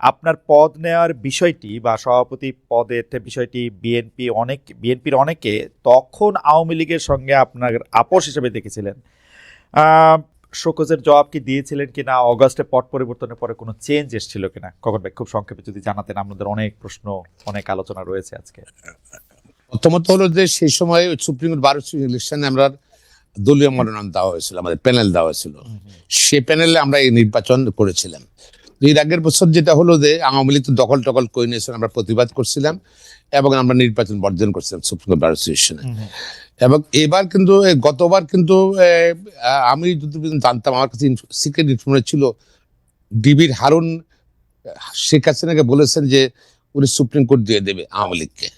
আপনার পদ নেওয়ার বিষয়টি বা সভাপতি পদের বিষয়টি বিএনপি অনেক বিএনপির অনেকে তখন আওয়ামী লীগের সঙ্গে আপনার আপোষ হিসেবে দেখেছিলেন। শোকজের জবাব কি দিয়েছিলেন কিনা অগস্টে পট পরিবর্তনের পরে কোনো চেঞ্জ এসেছিল কিনা? কখন ভাই খুব সংক্ষেপে যদি জানাতেন আপনাদের অনেক প্রশ্ন অনেক আলোচনা রয়েছে আজকে। প্রথমত হলো যে সেই সময় সুপ্রিম কোর্ট বারো ইলেকশনে আমরা দলীয় মনোনয়ন দেওয়া হয়েছিল আমাদের প্যানেল দেওয়া হয়েছিল। সে প্যানেলে আমরা এই নির্বাচন করেছিলাম। এর আগের বছর যেটা হলো যে আওয়ামী লীগ তো দখল টকল করে নিয়েছিল আমরা প্রতিবাদ করছিলাম এবং আমরা নির্বাচন বর্জন করছিলাম সুপ্রিম কোর্ট ইলেকশনে এবং এবার কিন্তু গতবার কিন্তু আমি যদি জানতাম আমার কাছে সিক্রেট ইনফরমেশন ছিল ডিবির হারুন শেখ হাসিনাকে বলেছেন যে উনি সুপ্রিম কোর্ট দিয়ে দেবে আওয়ামী লীগকে।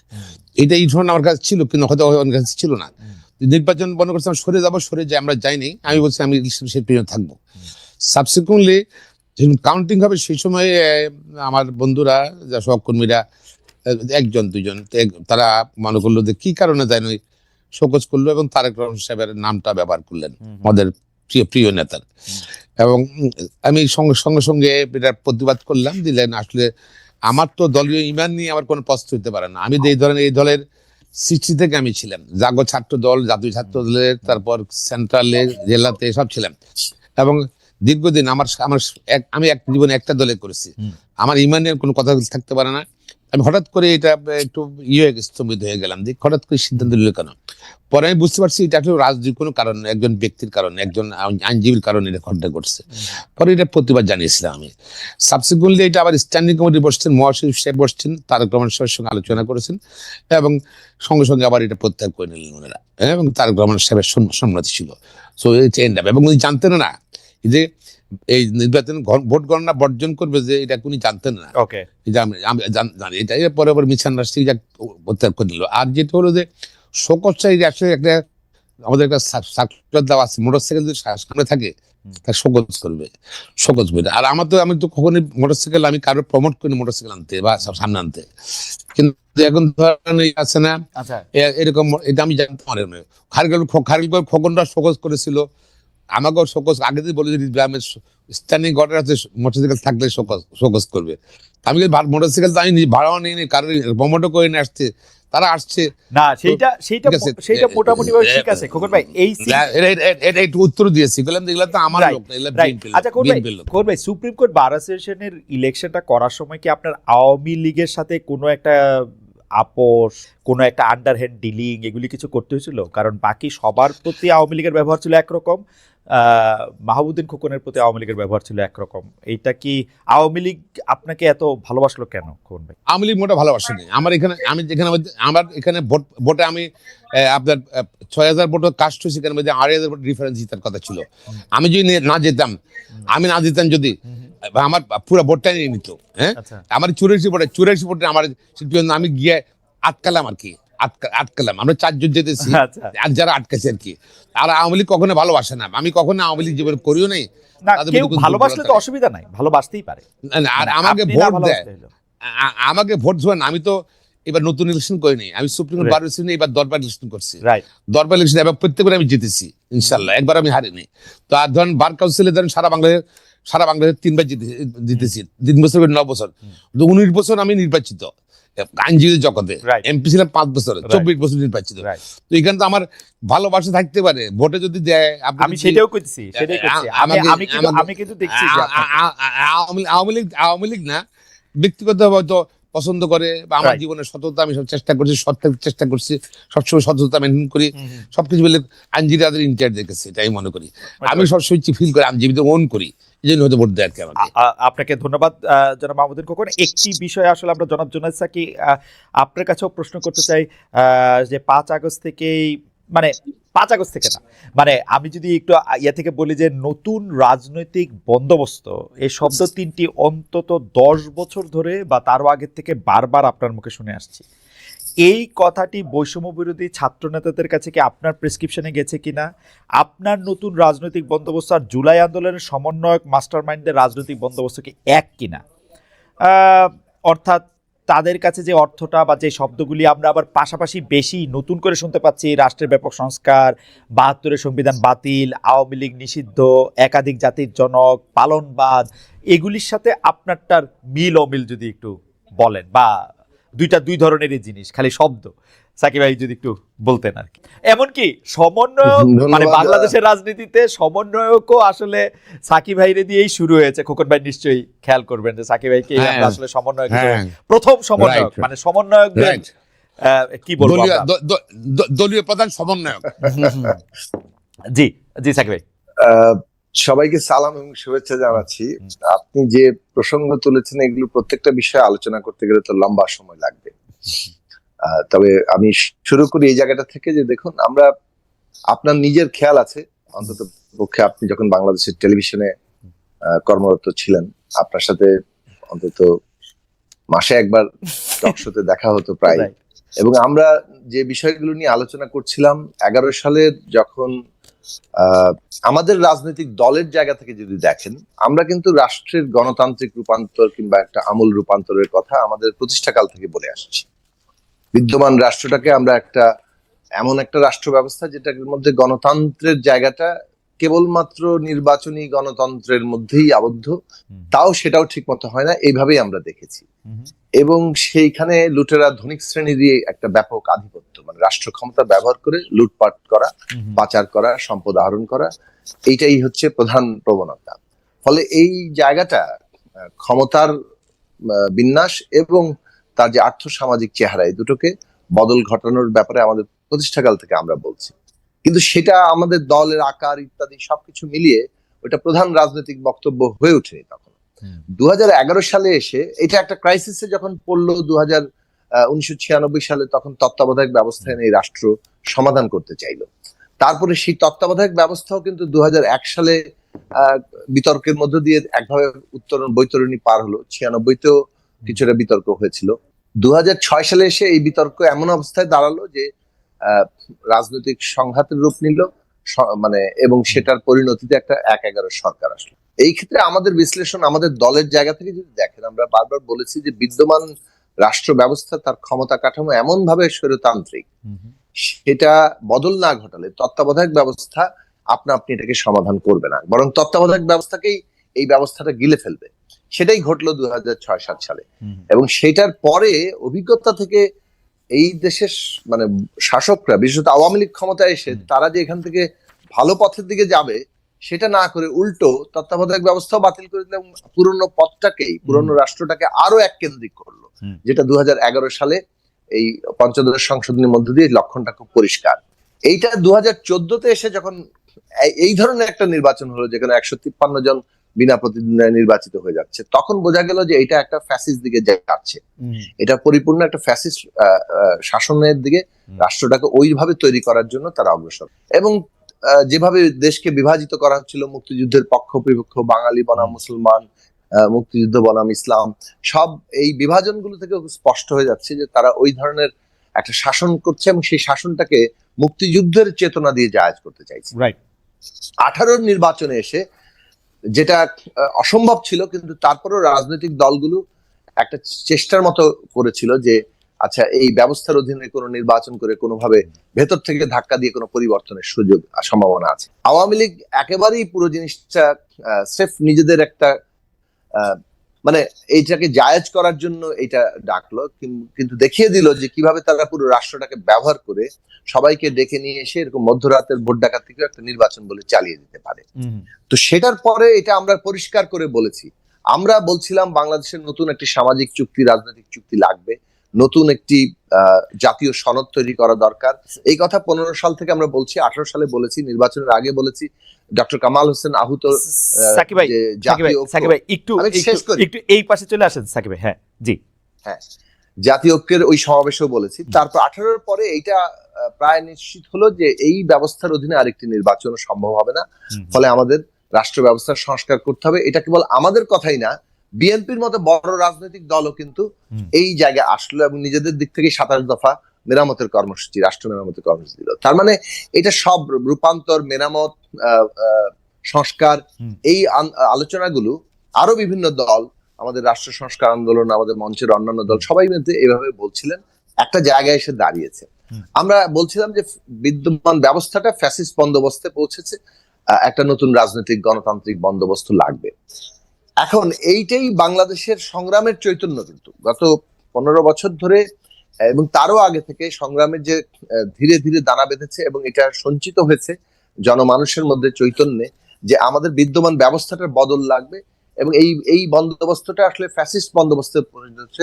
এটা ইনফরমেশন আমার কাছে ছিল কিন্তু হয়তো আমার কাছে ছিল না। নির্বাচন বন্ধ করছিলাম সরে যাব সরে যাই আমরা যাইনি। আমি বলছি আমি ইলেকশন থাকব। সাবসিকুয়েন্টলি কাউন্টিং হবে সেই সময় আমার বন্ধুরা যা সহকর্মীরা একজন দুজন তারা মনে করল যে কি কারণে যায় নই শোকজ করল এবং তারেক রহমান সাহেবের নামটা ব্যবহার করলেন আমাদের প্রিয় প্রিয় নেতার। এবং আমি সঙ্গে সঙ্গে সঙ্গে এটা প্রতিবাদ করলাম দিলেন আসলে আমার তো দলীয় ইমান নিয়ে আমার কোনো প্রশ্ন হতে পারে না। আমি এই ধরনের এই দলের সৃষ্টি থেকে আমি ছিলাম। জাগো ছাত্র দল জাতীয় ছাত্র দলের তারপর সেন্ট্রালে জেলাতে সব ছিলাম। এবং দীর্ঘদিন আমার আমার আমি এক জীবনে একটা দলে করেছি। আমার ইমানের কোনো কথা থাকতে পারে না। আমি হঠাৎ করে এটা একটু ইয়ে হয়ে স্তম্ভিত হয়ে গেলাম। যে হঠাৎ করে সিদ্ধান্ত নিল কেন? পরে আমি বুঝতে পারছি এটা আসলে রাজনীতির কোনো কারণ একজন ব্যক্তির কারণে একজন আইনজীবীর কারণে এটা ঘটনা ঘটছে। পরে এটা প্রতিবাদ জানিয়েছিলাম আমি। সাবসিকুয়েন্টলি এটা আবার স্ট্যান্ডিং কমিটি বসছেন মহাশিব সাহেব বসছেন তারক রহমান সাহেবের সঙ্গে আলোচনা করেছেন এবং সঙ্গে সঙ্গে আবার এটা প্রত্যাহার করে নিলেন ওনারা। হ্যাঁ, এবং তারক রহমান সাহেবের সম্মতি ছিল। সো এই চেঞ্জ এবং উনি জানতেন না। যে এই নির্বাচন ভোট গণনা বর্জন করবে যে এটা উনি জানতেন না। ওকে এটা পরে আবার মিছান রাষ্ট্রী যা প্রত্যাহার করে নিল। আর যেটা হলো যে শোকত চাই আসলে একটা আমাদের একটা সার্কুলার দেওয়া আছে মোটর সাইকেল যদি সামনে থাকে হুম। তা শোকজ করবে শোকজ করবে। আর আমার তো আমি তো কখনোই মোটর সাইকেল আমি কারও প্রমোট করি মোটর সাইকেল আনতে বা সামনে আনতে। কিন্তু এখন ধরেন আছে না আচ্ছা। এরকম এটা আমি জানতে পারি না খারগেল খারগেল খোকনরা শোকজ করেছিল আমাকেও শোকজ আগে দিয়ে বলে যে গ্রামের স্থানীয় অর্ডার আছে মোটরসাইকেল থাকলে শোকজ শোকজ করবে। আমি মোটরসাইকেল তো আমি ভাড়াও নিই নি কারণ প্রমোটও করে নিয়ে আসছে তারা আসছে। না সেইটা সেইটা সেইটা মোটামুটি ভাবে ঠিক আছে খোকন ভাই। এই এটা- একটু উত্তর দিয়েছি বললাম এগুলো তো আমার লোক না, এগুলো right. BNP লোক, আচ্ছা খোকন ভাই খোকন ভাই সুপ্রিম কোর্ট বার অ্যাসোসিয়েশনের ইলেকশনটা করার সময় কি আপনার আওয়ামী লীগের সাথে কোনো একটা আপোষ কোনো একটা আন্ডার আন্ডারহ্যান্ড ডিলিং এগুলি কিছু করতে হয়েছিল? কারণ বাকি সবার প্রতি আওয়ামী লীগের ব্যবহার ছিল একরকম মাহবুদ্দিন খোকনের প্রতি আওয়ামী লীগের ব্যবহার ছিল একরকম। এইটা কি আওয়ামী লীগ আপনাকে এত ভালোবাসলো কেন খোকন ভাই? আওয়ামী লীগ মোটা ভালোবাসেনি। আমার এখানে আমি যেখানে আমার এখানে ভোট ভোটে আমি আপনার ছয় হাজার ভোট কাস্ট হয়েছে মধ্যে আড়াই হাজার ভোট ডিফারেন্স জিতার কথা ছিল। আমি যদি না যেতাম আমি না যেতাম যদি আমার পুরো ভোটটাই নিয়ে নিত হ্যাঁ? আচ্ছা। আমার চুরাশি ভোটে চুরাশি ভোটে আমার জন্য আমি গিয়ে আটকালাম আর কি আটকালাম। আমরা চারজন যেতেছি আচ্ছা। আর যারা আটকেছে আর কি। আর আওয়ামী লীগ কখনো ভালোবাসে না। আমি কখনো আওয়ামী লীগ জীবনে করিও নাই। ভালোবাসলে তো অসুবিধা নাই ভালোবাসতেই পারে। আর আমাকে ভোট দেয়। আমাকে ভোট ধোয়ান আমি তো এবার নতুন ইলেকশন করিনি আমি সুপ্রিম কোর্ট বার ইলেকশন এবার দরবার ইলেকশন করছি। দরবার ইলেকশন এবং প্রত্যেকবার আমি জিতেছি ইনশাল্লাহ। একবার আমি হারিনি। তো আর ধরেন বার কাউন্সিলে ধরেন সারা বাংলাদেশ সারা বাংলাদেশ তিনবার জিতে- জিতেছি। তিন বছর করে ন বছর। উনিশ বছর আমি নির্বাচিত। আইনজীবী জগতে। এমপি ছিলাম পাঁচ বছর। চব্বিশ বছর নির্বাচিত। তো এখানে তো আমার ভালোবাসা থাকতে পারে। ভোটে যদি দেয় আমি সেটাও করছি আমি কিন্তু দেখছি আওয়ামী লীগ আওয়ামী লীগ না ব্যক্তিগত হয়তো পছন্দ করে বা আমার. জীবনের সততা আমি সব চেষ্টা করছি সৎ চেষ্টা করছি সবসময় সততা মেনটেন করি। সবকিছু বলে আইনজীবীদের ইন্টার দেখেছি এটাই মনে করি। আমি সবসময় ফিল করে আইনজীবীদের ওন করি। আপনাকে ধন্যবাদ জনাব মাহমুদুল খোকন। একটি বিষয়ে আসলে আমরা জনাব জোনাস সাকি আপনার কাছেও প্রশ্ন করতে চাই যে পাঁচ আগস্ট থেকেই মানে পাঁচ আগস্ট থেকে না মানে আমি যদি একটু ইয়া থেকে বলি যে নতুন রাজনৈতিক বন্দোবস্ত, এই শব্দ তিনটি অন্তত দশ বছর ধরে বা তারও আগের থেকে বারবার আপনার মুখে শুনে আসছি। এই কথাটি বৈষম্য বিরোধী ছাত্র নেতাদের কাছে কি আপনার প্রেসক্রিপশনে গেছে কিনা? আপনার নতুন রাজনৈতিক বন্দোবস্ত আর জুলাই আন্দোলনের সমন্বয়ক মাস্টার মাইন্ডের রাজনৈতিক বন্দোবস্ত কি এক কিনা? অর্থাৎ তাদের কাছে যে অর্থটা বা যে শব্দগুলি আমরা আবার পাশাপাশি বেশি নতুন করে শুনতে পাচ্ছি, রাষ্ট্রের ব্যাপক সংস্কার, বাহাত্তরের সংবিধান বাতিল, আওয়ামী লীগ নিষিদ্ধ, একাধিক জাতির জনক, পালনবাদ, এগুলির সাথে আপনারটার মিল অমিল যদি একটু বলেন বা দুইটা দুই ধরনেরই জিনিস খালি শব্দ। সাকিব ভাই যদি একটু বলতেন আর কি। এমনকি সমন্বয়ক। মানে বাংলাদেশের রাজনীতিতে সমন্বয়কও আসলে সাকিব ভাইরে দিয়েই শুরু হয়েছে। খোকন ভাই নিশ্চয়ই খেয়াল করবেন যে সাকিব ভাইকে হ্যাঁ। আসলে সমন্বয়ক হ্যাঁ। প্রথম সমন্বয়ক মানে আহ, কি বলব দলীয় প্রধান সমন্বয়ক। জি জি সাকিব ভাই। আহ, সবাইকে সালাম এবং শুভেচ্ছা জানাচ্ছি। আপনি যে প্রসঙ্গ তুলেছেন এগুলো প্রত্যেকটা বিষয়ে আলোচনা করতে গেলে তো লম্বা সময় লাগবে। তবে আমি শুরু করি এই জায়গাটা থেকে যে দেখুন আমরা আপনার নিজের খেয়াল আছে। অন্তত পক্ষে আপনি যখন বাংলাদেশের টেলিভিশনে কর্মরত ছিলেন আপনার সাথে অন্তত মাসে একবার টক শোতে দেখা হতো প্রায়। এবং আমরা যে বিষয়গুলো নিয়ে আলোচনা করছিলাম এগারো সালের যখন আমাদের রাজনৈতিক দলের জায়গা থেকে যদি দেখেন, আমরা কিন্তু রাষ্ট্রের গণতান্ত্রিক রূপান্তর কিংবা একটা আমূল রূপান্তরের কথা আমাদের প্রতিষ্ঠাকাল থেকে বলে আসছি। বিদ্যমান রাষ্ট্রটাকে আমরা একটা, এমন একটা রাষ্ট্র ব্যবস্থা যেটার মধ্যে গণতন্ত্রের জায়গাটা কেবলমাত্র নির্বাচনী গণতন্ত্রের মধ্যেই আবদ্ধ তাও সেটাও ঠিক মতো হয় না এইভাবেই আমরা দেখেছি। এবং সেইখানে লুটেরা ধনিক শ্রেণি দিয়ে একটা ব্যাপক আধিপত্য মানে রাষ্ট্র ক্ষমতা ব্যবহার করে লুটপাট করা পাচার করা সম্পদ আহরণ করা এইটাই হচ্ছে প্রধান প্রবণতা। ফলে এই জায়গাটা ক্ষমতার বিন্যাস এবং তার যে আর্থ সামাজিক চেহারা এই দুটোকে বদল ঘটানোর ব্যাপারে আমাদের প্রতিষ্ঠাকাল থেকে আমরা বলছি। কিন্তু সেটা আমাদের দলের আকার ইত্যাদি সবকিছু মিলিয়ে ওটা প্রধান রাজনৈতিক বক্তব্য হয়ে ওঠেনি তখন। দু সালে এসে এটা একটা ক্রাইসিসে যখন পড়ল দু হাজার উনিশশো সালে তখন তত্ত্বাবধায়ক ব্যবস্থা এনে এই রাষ্ট্র সমাধান করতে চাইলো। তারপরে সেই তত্ত্বাবধায়ক ব্যবস্থাও কিন্তু দু হাজার এক সালে আহ, বিতর্কের মধ্য দিয়ে একভাবে উত্তরণ বৈতরণী পার হলো। ছিয়ানব্বইতেও কিছুটা বিতর্ক হয়েছিল। দু হাজার ছয় সালে এসে এই বিতর্ক এমন অবস্থায় দাঁড়াল যে রাজনৈতিক সংঘাতের রূপ নিল মানে এবং সেটার পরিণতিতে একটা এক এগারো সরকার আসলো। এই ক্ষেত্রে আমাদের বিশ্লেষণ আমাদের দলের জায়গা থেকে যদি দেখেন আমরা বারবার বলেছি যে বিদ্যমান রাষ্ট্র ব্যবস্থা তার ক্ষমতা কাঠামো এমন ভাবে স্বৈরতান্ত্রিক সেটা বদল না ঘটালে তত্ত্বাবধায়ক ব্যবস্থা আপনা আপনি এটাকে সমাধান করবে না বরং তত্ত্বাবধায়ক ব্যবস্থাকেই এই ব্যবস্থাটা গিলে ফেলবে। সেটাই ঘটলো দু হাজার ছয় সাত সালে। এবং সেটার পরে অভিজ্ঞতা থেকে এই দেশের মানে শাসকরা বিশেষত আওয়ামী লীগ ক্ষমতায় এসে তারা যে এখান থেকে ভালো পথের দিকে যাবে সেটা না করে উল্টো তত্ত্বাবধায়ক ব্যবস্থাও বাতিল করে দিল পুরনো পথটাকেই পুরনো রাষ্ট্রটাকে আরও এক কেন্দ্রিক করল। যেটা দু হাজার এগারো সালে এই পঞ্চদশ সংশোধনীর মধ্য দিয়ে লক্ষণটা খুব পরিষ্কার। এইটা দু হাজার চোদ্দতে এসে যখন এই- এই ধরনের একটা নির্বাচন হলো যেখানে একশো তিপ্পান্ন জন বিনা প্রতিদ্বন্দ্বিতায় নির্বাচিত হয়ে যাচ্ছে। তখন বোঝা গেল যে এটা একটা ফ্যাসিস দিকে যাচ্ছে। এটা পরিপূর্ণ একটা ফ্যাসিস্ট শাসনের দিকে রাষ্ট্রটাকে ওইভাবে তৈরি করার জন্য তারা অগ্রসর। এবং যেভাবে দেশকে বিভাজিত করা হচ্ছিল মুক্তিযুদ্ধের পক্ষ বিপক্ষ বাঙালি বনাম মুসলমান মুক্তিযুদ্ধ বনাম ইসলাম সব এই বিভাজনগুলো থেকে স্পষ্ট হয়ে যাচ্ছে যে তারা ওই ধরনের একটা শাসন করছে এবং সেই শাসনটাকে মুক্তিযুদ্ধের চেতনা দিয়ে জায়াজ করতে চাইছে। রাইট আঠারোর নির্বাচনে এসে যেটা অসম্ভব ছিল, কিন্তু তারপরও রাজনৈতিক দলগুলো একটা চেষ্টার মতো করেছিল যে আচ্ছা এই ব্যবস্থার অধীনে কোনো নির্বাচন করে কোনোভাবে ভেতর থেকে ধাক্কা দিয়ে কোনো পরিবর্তনের সুযোগ, সম্ভাবনা আছে। আওয়ামী লীগ একেবারেই পুরো জিনিসটা সেফ নিজেদের একটা মানে এইটাকে জায়াজ করার জন্য এটা ডাকলো কিন্তু দেখিয়ে দিল যে কীভাবে তারা পুরো রাষ্ট্রটাকে ব্যবহার করে সবাইকে ডেকে নিয়ে এসে এরকম মধ্যরাতের ভোট ডাকাত থেকে একটা নির্বাচন বলে চালিয়ে দিতে পারে। তো সেটার পরে এটা আমরা পরিষ্কার করে বলেছি। আমরা বলছিলাম বাংলাদেশের নতুন একটি সামাজিক চুক্তি রাজনৈতিক চুক্তি লাগবে। নতুন একটি জাতীয় সনদ তৈরি করা দরকার। এই কথা পনেরো সাল থেকে আমরা বলছি আঠারো সালে বলেছি নির্বাচনের আগে বলেছি। ডক্টর কামাল হোসেন আহুত সাকিব ভাই সাকিব ভাই একটু এই পাশে চলে আসেন সাকিব ভাই হ্যাঁ জি। জাতীয় ঐক্যের ওই সমাবেশেও বলেছি। তারপর আঠারোর পরে এইটা প্রায় নিশ্চিত হলো যে এই ব্যবস্থার অধীনে আরেকটি নির্বাচন সম্ভব হবে না। ফলে আমাদের রাষ্ট্র ব্যবস্থার সংস্কার করতে হবে। এটা কেবল আমাদের কথাই না বিএনপির মতো বড় রাজনৈতিক দলও কিন্তু এই জায়গায় আসলো এবং নিজেদের দিক থেকে সাতাশ দফা মেরামতের কর্মসূচি রাষ্ট্র মেরামতের কর্মসূচি দিল। তার মানে এটা সব রূপান্তর মেরামত সংস্কার এই আলোচনাগুলো আরও বিভিন্ন দল আমাদের রাষ্ট্র সংস্কার আন্দোলন আমাদের মঞ্চের অন্যান্য দল সবাই মিলে এভাবে বলছিলেন। একটা জায়গায় এসে দাঁড়িয়েছে। আমরা বলছিলাম যে বিদ্যমান ব্যবস্থাটা ফ্যাসিস্ট বন্দোবস্তে পৌঁছেছে। একটা নতুন রাজনৈতিক গণতান্ত্রিক বন্দোবস্ত লাগবে। এখন এইটাই বাংলাদেশের সংগ্রামের চৈতন্য কিন্তু। গত পনেরো বছর ধরে এবং তারও আগে থেকে সংগ্রামের যে ধীরে ধীরে দানা বেঁধেছে এবং এটা সঞ্চিত হয়েছে জনমানুষের মধ্যে চৈতন্যে যে আমাদের বিদ্যমান ব্যবস্থাটার বদল লাগবে এবং এই এই বন্দোবস্তটা আসলে ফ্যাসিস্ট বন্দোবস্তে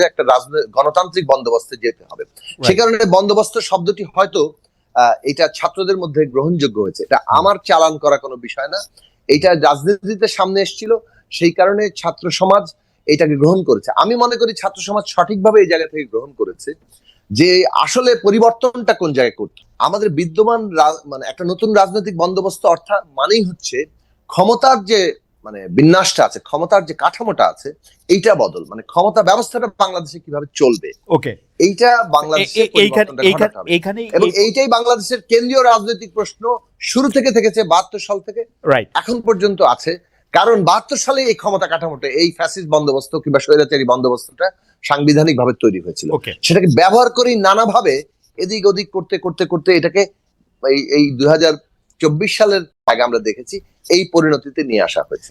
একটা রাজনৈতিক গণতান্ত্রিক বন্দোবস্তে যেতে হবে। সে কারণে বন্দোবস্ত শব্দটি হয়তো আহ, এটা ছাত্রদের মধ্যে গ্রহণযোগ্য হয়েছে। এটা আমার চালান করা কোনো বিষয় না। এটা রাজনীতিতে সামনে এসেছিল। সেই কারণে ছাত্র সমাজ এটাকে গ্রহণ করেছে। আমি মনে করি ছাত্র সমাজ সঠিকভাবে এই জায়গা থেকে গ্রহণ করেছে যে আসলে পরিবর্তনটা কোন জায়গায় করতে। আমাদের বিদ্যমান মানে একটা নতুন রাজনৈতিক বন্দোবস্ত অর্থাৎ মানেই হচ্ছে ক্ষমতার যে মানে বিন্যাসটা আছে ক্ষমতার যে কাঠামোটা আছে এইটা বদল। মানে ক্ষমতা ব্যবস্থাটা বাংলাদেশে কীভাবে চলবে। ওকে। এইটা বাংলাদেশে এইখানে এবং এইটাই বাংলাদেশের কেন্দ্রীয় রাজনৈতিক প্রশ্ন শুরু থেকে থেকেছে বাহাত্তর সাল থেকে। এখন পর্যন্ত আছে। কারণ বাহাত্তর সালে এই ক্ষমতা কাঠামোটা এই ফ্যাসিস বন্দোবস্ত কিংবা স্বৈরাচারী বন্দোবস্তটা সাংবিধানিক ভাবে তৈরি হয়েছিল। সেটাকে ব্যবহার করে নানাভাবে এদিক ওদিক করতে করতে করতে এটাকে এই এই দুই হাজার চব্বিশ সালের আগে আমরা দেখেছি এই পরিণতিতে নিয়ে আসা হয়েছে।